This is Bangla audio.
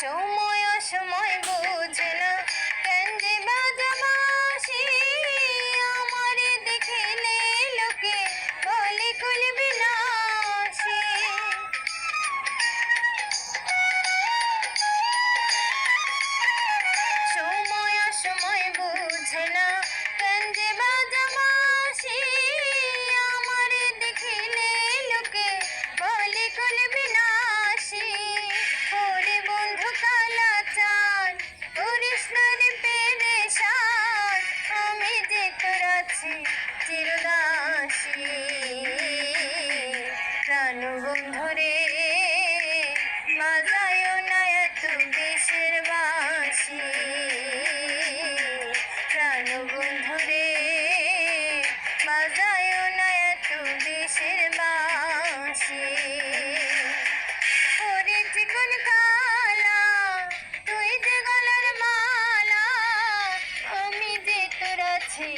সময় অসময় বুঝে না। আসে। ওরে চিকন কালা তুই যে মালা আমি যে তোর আছি